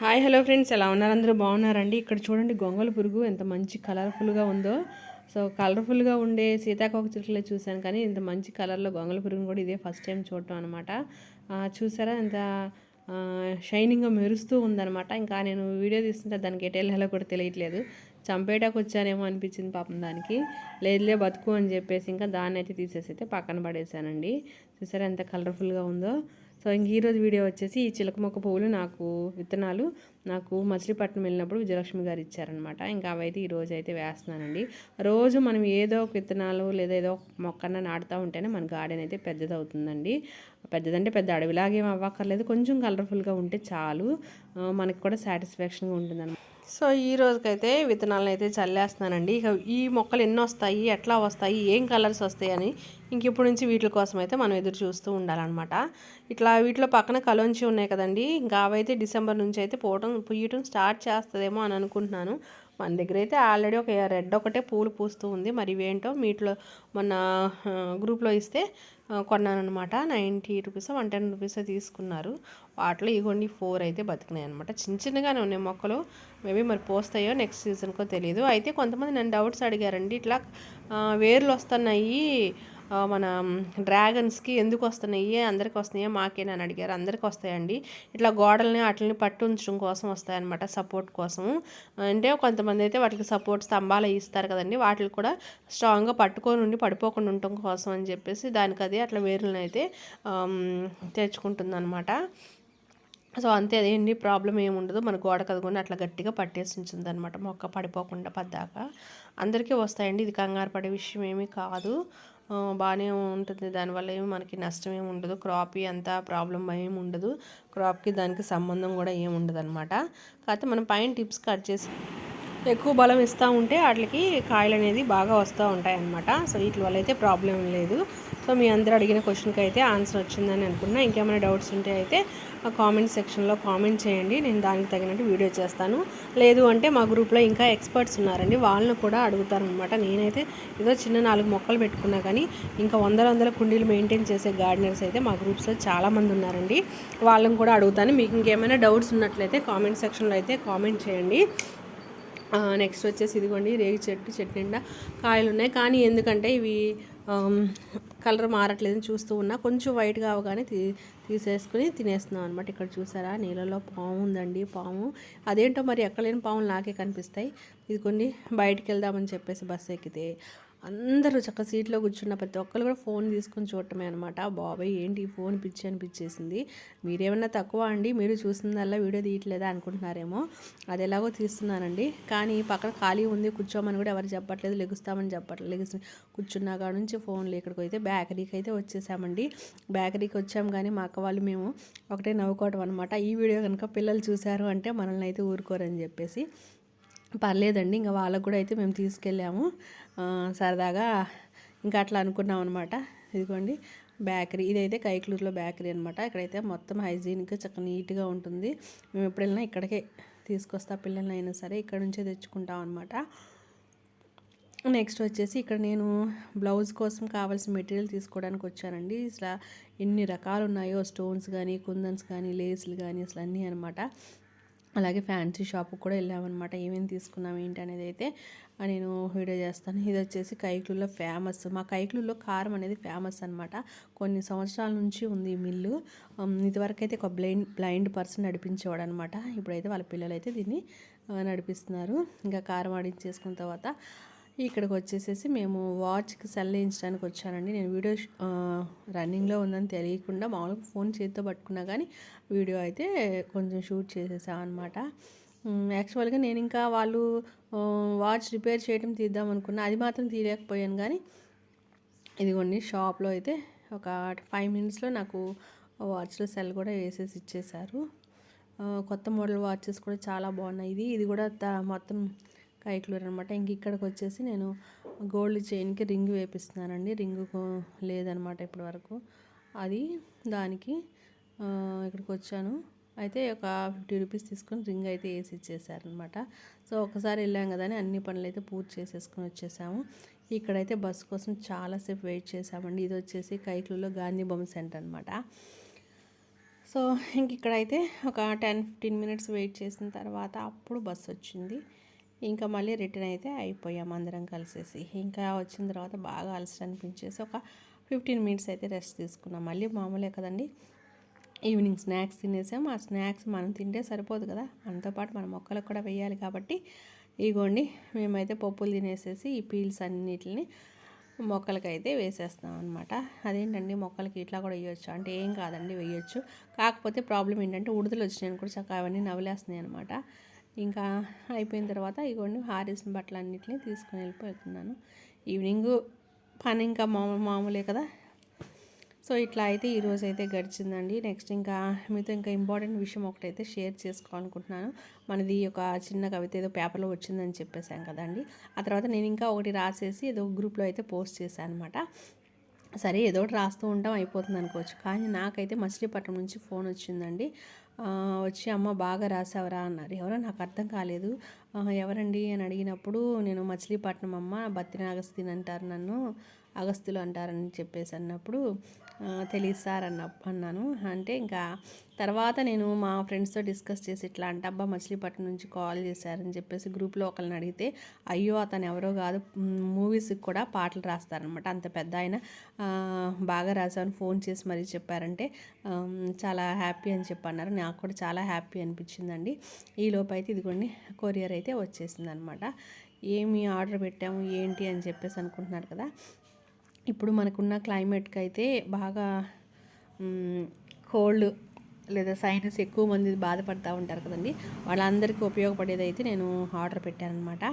Hi hello friends. ఎలా ఉన్నారు? అందరూ బాగున్నారండి? ఇక్కడ చూడండి గొంగళ పురుగు ఎంత మంచి కలర్ఫుల్గా ఉందో. సో కలర్ఫుల్గా ఉండే సీతాకోక చిలుకలే చూశాను కానీ ఇంత మంచి కలర్లో గొంగళ పురుగును కూడా ఇదే ఫస్ట్ టైం చూడటం అనమాట చూసారా? ఎంత షైనింగ్గా మెరుస్తూ ఉందనమాట ఇంకా నేను వీడియో తీస్తుంటే దానికి ఎటెళ్ళాలో కూడా తెలియట్లేదు. చంపేటాకు వచ్చానేమో అనిపించింది పాపం దానికి. లేదులే బతుకు అని చెప్పేసి ఇంకా దాన్ని అయితే తీసేసి అయితే పక్కన పడేసానండి చూసారా ఎంత కలర్ఫుల్గా ఉందో. సో ఇంక ఈరోజు వీడియో వచ్చేసి ఈ చిలక మొక్క పువ్వులు నాకు విత్తనాలు నాకు మచిలీపట్నం వెళ్ళినప్పుడు విజయలక్ష్మి గారు ఇచ్చారనమాట ఇంకా అవైతే ఈరోజు అయితే వేస్తున్నానండి. రోజు మనం ఏదో ఒక విత్తనాలు లేదా ఏదో ఒక మొక్కన్న నాటుతూ ఉంటేనే మన గార్డెన్ అయితే పెద్దదవుతుందండి. పెద్దదంటే పెద్ద అడవిలాగేం అవ్వక్కర్లేదు. కొంచెం కలర్ఫుల్గా ఉంటే చాలు. మనకి కూడా సాటిస్ఫాక్షన్గా ఉంటుందన్నమాట. సో ఈ రోజుకైతే విత్తనాలను అయితే చల్లేస్తున్నానండి. ఇక ఈ మొక్కలు ఎన్ని వస్తాయి ఎట్లా వస్తాయి ఏం కలర్స్ వస్తాయి అని ఇంక ఇప్పుడు నుంచి వీటి కోసం అయితే మనం ఎదురు చూస్తూ ఉండాలన్నమాట. ఇట్లా వీటిలో పక్కన కలోంచి ఉన్నాయి కదండి. ఇంకా అవైతే డిసెంబర్ నుంచి అయితే పోవటం పుయ్యటం స్టార్ట్ చేస్తుందేమో అని అనుకుంటున్నాను. మన దగ్గర అయితే ఆల్రెడీ ఒక రెడ్ ఒకటే పూలు పూస్తూ ఉంది. మరి ఇవేంటో మీట్లో మొన్న గ్రూప్లో ఇస్తే కొన్నానమాట ninety rupees one ten rupees తీసుకున్నారు. వాటిలో ఇగోండి ఫోర్ అయితే బతికినాయి అనమాట చిన్న చిన్నగానే ఉన్నాయి మొక్కలు. మేబీ మరి పోస్తాయో నెక్స్ట్ సీజన్కో తెలియదు అయితే కొంతమంది నన్ను డౌట్స్ అడిగారండి. ఇట్లా వేర్లు వస్తున్నాయి. మన డ్రాగన్స్కి ఎందుకు వస్తున్నాయి అందరికి వస్తున్నాయో మాకేనా అని అడిగారు. అందరికి వస్తాయండి. ఇట్లా గోడల్ని వాటిని పట్టు ఉంచడం కోసం వస్తాయన్నమాట సపోర్ట్ కోసం. అంటే కొంతమంది అయితే వాటికి సపోర్ట్ స్తంభాలు ఇస్తారు కదండి. వాటికి కూడా స్ట్రాంగ్గా పట్టుకొని ఉండి పడిపోకుండా ఉండటం కోసం అని చెప్పేసి దానికి అది అట్లా వేరులను అయితే తెచ్చుకుంటుంది అనమాట సో అంతే. అదేంటి ప్రాబ్లం ఏముండదు మన గోడ కదుకొని అట్లా గట్టిగా పట్టేసి ఉంచుంది అనమాట మొక్క పడిపోకుండా పద్దాక అందరికీ వస్తాయండి. ఇది కంగారు పడే విషయం ఏమీ కాదు. బాగానే ఉంటుంది. దానివల్ల ఏమి మనకి నష్టం ఏమి ఉండదు. క్రాప్కి అంత ప్రాబ్లం ఏమి ఉండదు. క్రాప్కి దానికి సంబంధం కూడా ఏమి ఉండదు అనమాట కాకపోతే మనం పైన టిప్స్ కట్ చేసి ఎక్కువ బలం ఇస్తూ ఉంటే వాటికి కాయలు అనేది బాగా వస్తూ ఉంటాయి అన్నమాట సో వీటి వల్ల అయితే ప్రాబ్లం లేదు. సో మీ అందరూ అడిగిన క్వశ్చన్కి అయితే ఆన్సర్ వచ్చిందని అనుకున్నా ఇంకేమైనా డౌట్స్ ఉంటే అయితే కామెంట్ సెక్షన్లో కామెంట్ చేయండి. నేను దానికి తగినట్టు వీడియో చేస్తాను. లేదు అంటే మా గ్రూప్లో ఇంకా ఎక్స్పర్ట్స్ ఉన్నారండి. వాళ్ళని కూడా అడుగుతారనమాట నేనైతే ఏదో చిన్న నాలుగు మొక్కలు పెట్టుకున్నా కానీ ఇంకా వందల వందల కుండీలు మెయింటైన్ చేసే గార్డెనర్స్ అయితే మా గ్రూప్స్లో చాలామంది ఉన్నారండి. వాళ్ళని కూడా అడుగుతాను. మీకు ఇంకేమైనా డౌట్స్ ఉన్నట్లయితే కామెంట్ సెక్షన్లో అయితే కామెంట్ చేయండి. నెక్స్ట్ వచ్చేసి ఇదిగోండి రేగి చెట్టు చెట్టు నిండా కాయలు ఉన్నాయి కానీ ఎందుకంటే ఇవి కలర్ మారట్లేదని చూస్తూ ఉన్నా. కొంచెం వైట్గా అవగానే తీ తీసేసుకుని తినేస్తున్నాం అనమాట ఇక్కడ చూసారా? నీళ్ళలో పాము ఉందండి పాము. అదేంటో మరి ఎక్కలేని పాములు నాకే కనిపిస్తాయి. ఇది కొన్ని బయటికి వెళ్దామని చెప్పేసి బస్సు ఎక్కితే. అందరూ చక్క సీట్లో కూర్చున్న ప్రతి ఒక్కరు కూడా ఫోన్ తీసుకొని చూడటమే అనమాట బాబాయ్ ఏంటి ఈ ఫోన్ పిచ్చి అనిపించేసింది? మీరేమన్నా తక్కువ అండి? మీరు చూసిందల్లా వీడియో తీయట్లేదా అనుకుంటున్నారేమో. అది ఎలాగో తీస్తున్నానండి. కానీ పక్కన ఖాళీ ఉంది కూర్చోమని కూడా ఎవరు చెప్పట్లేదు లెగుస్తామని చెప్పట్లేదు లెగిసి కూర్చున్నా కాడ నుంచి ఫోన్లు ఇక్కడికి అయితే బేకరీకి అయితే వచ్చేసామండి. బేకరీకి వచ్చాం కానీ మా అక్క వాళ్ళు మేము ఒకటే నవ్వుకోవటం అనమాట ఈ వీడియో కనుక పిల్లలు చూశారు అంటే మనల్ని అయితే ఊరుకోరని చెప్పేసి. పర్లేదండి ఇంకా వాళ్ళకు కూడా అయితే మేము తీసుకెళ్ళాము. సరదాగా ఇంకా అట్లా అనుకున్నాం అనమాట ఇదిగోండి బేకరీ ఇదైతే కైక్లూరులో బేకరీ అనమాట ఇక్కడైతే మొత్తం హైజీనిక్ చక్కగా నీట్గా ఉంటుంది. మేము ఎప్పుడు వెళ్ళినా ఇక్కడికే తీసుకొస్తా పిల్లల్ని అయినా సరే ఇక్కడ నుంచే తెచ్చుకుంటాం అనమాట నెక్స్ట్ వచ్చేసి ఇక్కడ నేను బ్లౌజ్ కోసం కావాల్సిన మెటీరియల్ తీసుకోవడానికి వచ్చానండి. ఇట్లా ఎన్ని రకాలు ఉన్నాయో స్టోన్స్ కానీ కుందన్స్ కానీ లేస్లు కానీ అసలు అన్నీ అనమాట అలాగే ఫ్యాన్సీ షాప్కి కూడా వెళ్ళామన్నమాట. ఏమేమి తీసుకున్నాం ఏంటి అనేది అయితే నేను వీడియో చేస్తాను. ఇది వచ్చేసి కైకులలో ఫేమస్. మా కైకులలో కారం అనేది ఫేమస్ అనమాట కొన్ని సంవత్సరాల నుంచి ఉంది ఈ మిల్లు. ఇదివరకు అయితే ఒక బ్లైండ్ బ్లైండ్ పర్సన్ నడిపించేవాడు అనమాట ఇప్పుడైతే వాళ్ళ పిల్లలు అయితే దీన్ని నడిపిస్తున్నారు. ఇంకా కారం ఆడించేసుకున్న తర్వాత ఇక్కడికి వచ్చేసేసి మేము వాచ్కి సెల్ వేయించడానికి వచ్చానండి. నేను వీడియో రన్నింగ్లో ఉందని తెలియకుండా మామూలుగా ఫోన్ చేతితో పట్టుకున్నా కానీ వీడియో అయితే కొంచెం షూట్ చేసేసాం అనమాట యాక్చువల్గా నేను ఇంకా వాళ్ళు వాచ్ రిపేర్ చేయడం తీద్దాం అనుకున్నా. అది మాత్రం తీయలేకపోయాను కానీ ఇదిగోండి షాప్లో అయితే ఒక ఫైవ్ మినిట్స్లో నాకు వాచ్లో సెల్ కూడా వేసేసి ఇచ్చేశారు కొత్త మోడల్ వాచెస్ కూడా చాలా బాగున్నాయి. ఇది ఇది కూడా మొత్తం కైక్లూర్ అనమాట ఇంక ఇక్కడికి వచ్చేసి నేను గోల్డ్ చైన్కి రింగ్ వేపిస్తున్నానండి. రింగ్ లేదనమాట ఇప్పటి వరకు అది దానికి ఇక్కడికి వచ్చాను అయితే ఒక ఫిఫ్టీ రూపీస్ తీసుకొని రింగ్ అయితే వేసి ఇచ్చేసారనమాట సో ఒకసారి వెళ్ళాం కదా అని అన్ని పనులు అయితే పూర్తి చేసేసుకొని వచ్చేసాము. ఇక్కడైతే బస్సు కోసం చాలాసేపు వెయిట్ చేసామండి. ఇది వచ్చేసి కైక్లూలో గాంధీ బొమ్మ సెంటర్ అనమాట సో ఇంక ఇక్కడైతే ఒక టెన్ ఫిఫ్టీన్ మినిట్స్ వెయిట్ చేసిన తర్వాత అప్పుడు బస్సు వచ్చింది. ఇంకా మళ్ళీ రిటర్న్ అయితే అయిపోయాం అందరం కలిసేసి. ఇంకా వచ్చిన తర్వాత బాగా అలసట అనిపించేసి ఒక ఫిఫ్టీన్ మినిట్స్ అయితే రెస్ట్ తీసుకున్నాం. మళ్ళీ మామూలే కదండి. ఈవినింగ్ స్నాక్స్ తినేసాం. ఆ స్నాక్స్ మనం తింటే సరిపోదు కదా. మనతో పాటు మన మొక్కలకు కూడా వేయాలి కాబట్టి ఇగోండి మేమైతే పప్పులు తినేసేసి ఈ పీల్స్ అన్నిటిని మొక్కలకైతే వేసేస్తాం అనమాట అదేంటండి? మొక్కలకి ఇట్లా కూడా వేయొచ్చు? అంటే ఏం కాదండి వేయొచ్చు. కాకపోతే ప్రాబ్లం ఏంటంటే ఉడుదలు వచ్చినాయని కూడా చక్కగా అవన్నీ నవలేస్తున్నాయి అనమాట ఇంకా అయిపోయిన తర్వాత ఇగోండి హారేసిన బట్టలు అన్నింటినీ తీసుకుని వెళ్ళిపోతున్నాను. ఈవినింగ్ పని ఇంకా మామూలు మామూలే కదా. సో ఇట్లా అయితే ఈరోజు అయితే గడిచిందండి. నెక్స్ట్ ఇంకా మీతో ఇంకా ఇంపార్టెంట్ విషయం ఒకటైతే షేర్ చేసుకోవాలనుకుంటున్నాను. మనది ఒక చిన్న కవిత ఏదో పేపర్లో వచ్చిందని చెప్పేశాం కదండి. ఆ తర్వాత నేను ఇంకా ఒకటి రాసేసి ఏదో గ్రూప్లో అయితే పోస్ట్ చేశాను అనమాట సరే ఏదో ఒకటి రాస్తూ ఉంటాం అయిపోతుంది అనుకోవచ్చు. కానీ నాకైతే మచిలీపట్నం నుంచి ఫోన్ వచ్చిందండి. వచ్చి అమ్మ బాగా రాసావరా అన్నారు. ఎవరో నాకు అర్థం కాలేదు. ఎవరండి? అని అడిగినప్పుడు నేను మచిలీపట్నం అమ్మ బత్తిన అగస్తిన్ అంటారు నన్ను అగస్తులు అంటారని చెప్పేసి అన్నప్పుడు తెలియదు సార్ అన్న అన్నాను. అంటే ఇంకా తర్వాత నేను మా ఫ్రెండ్స్తో డిస్కస్ చేసి ఇట్లా అంటే అబ్బా మచిలీపట్నం నుంచి కాల్ చేశారని చెప్పేసి గ్రూప్లో ఒకరిని అడిగితే అయ్యో అతను ఎవరో కాదు మూవీస్కి కూడా పాటలు రాస్తారనమాట అంత పెద్ద ఆయన బాగా రాశాను ఫోన్ చేసి మరీ చెప్పారంటే చాలా హ్యాపీ అని చెప్పన్నారు. నాకు కూడా చాలా హ్యాపీ అనిపించిందండి. ఈ లోపు అయితే ఇదిగోండి కొరియర్ అయితే వచ్చేసింది అనమాట ఏమి ఆర్డర్ పెట్టాము ఏంటి అని చెప్పేసి అనుకుంటున్నారు కదా. ఇప్పుడు మనకున్న క్లైమేట్కి అయితే బాగా కోల్డ్ లేదా సైనస్ ఎక్కువ మంది బాధపడతా ఉంటారు కదండి. వాళ్ళందరికీ ఉపయోగపడేది అయితే నేను ఆర్డర్ పెట్టాను అనమాట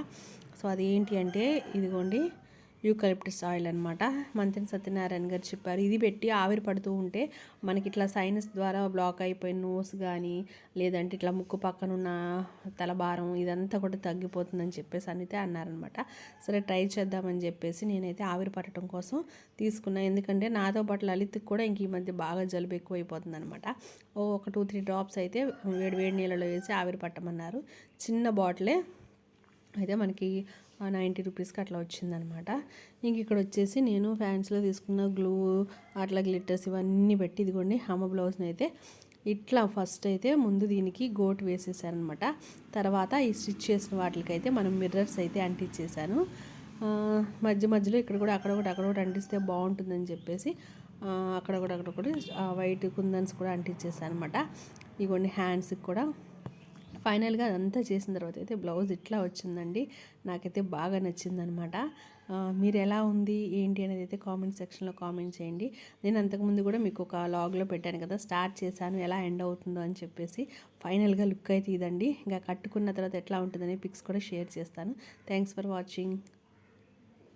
సో అది ఏంటి అంటే ఇదిగోండి యూకలిప్టస్ ఆయిల్ అనమాట మంతెన సత్యనారాయణ గారు చెప్పారు ఇది పెట్టి ఆవిరి పడుతూ ఉంటే మనకి ఇట్లా సైనస్ ద్వారా బ్లాక్ అయిపోయిన నోస్ కానీ లేదంటే ఇట్లా ముక్కు పక్కన ఉన్న తలభారం ఇదంతా కూడా తగ్గిపోతుందని చెప్పేసి అయితే అన్నారనమాట సరే ట్రై చేద్దామని చెప్పేసి నేనైతే ఆవిరి పట్టడం కోసం తీసుకున్నా. ఎందుకంటే నాతో పాటు లలిత్కి కూడా ఇంక ఈ మధ్య బాగా జలుబు ఎక్కువైపోతుంది అనమాట ఓ ఒక టూ త్రీ డ్రాప్స్ అయితే వేడి వేడి నీళ్ళలో వేసి ఆవిరి పట్టమన్నారు. చిన్న బాటిలే. అయితే మనకి నైంటీ రూపీస్కి అట్లా వచ్చిందనమాట. ఇంక ఇక్కడ వచ్చేసి నేను ఫ్యాన్స్లో తీసుకున్న గ్లూ అట్లా గ్లిట్టర్స్ ఇవన్నీ పెట్టి ఇదిగోండి హమ్మ బ్లౌజ్ని అయితే ఇట్లా ఫస్ట్ అయితే ముందు దీనికి గోట్ వేసేసారనమాట. తర్వాత ఈ స్టిచ్ చేసిన వాటికైతే మనం మిర్రర్స్ అయితే అంటించేసాను మధ్య మధ్యలో ఇక్కడ కూడా అక్కడ ఒకటి అక్కడ ఒకటి అంటిస్తే బాగుంటుందని చెప్పేసి అక్కడ కూడా అక్కడ కూడా వైట్ కుందన్స్ కూడా అంటించేసాను అనమాట ఇగోండి హ్యాండ్స్కి కూడా ఫైనల్గా అదంతా చేసిన తర్వాత అయితే బ్లౌజ్ ఇట్లా వచ్చిందండి. నాకైతే బాగా నచ్చిందనమాట. మీరు ఎలా ఉంది? ఏంటి అనేది అయితే కామెంట్ సెక్షన్లో కామెంట్ చేయండి. నేను అంతకుముందు కూడా మీకు ఒక లాగ్లో పెట్టాను కదా స్టార్ట్ చేశాను ఎలా ఎండ్ అవుతుందో అని చెప్పేసి ఫైనల్గా లుక్ అయితే ఇదండి. ఇంకా కట్టుకున్న తర్వాత ఎట్లా ఉంటుందనే పిక్స్ కూడా షేర్ చేస్తాను. Thanks for watching.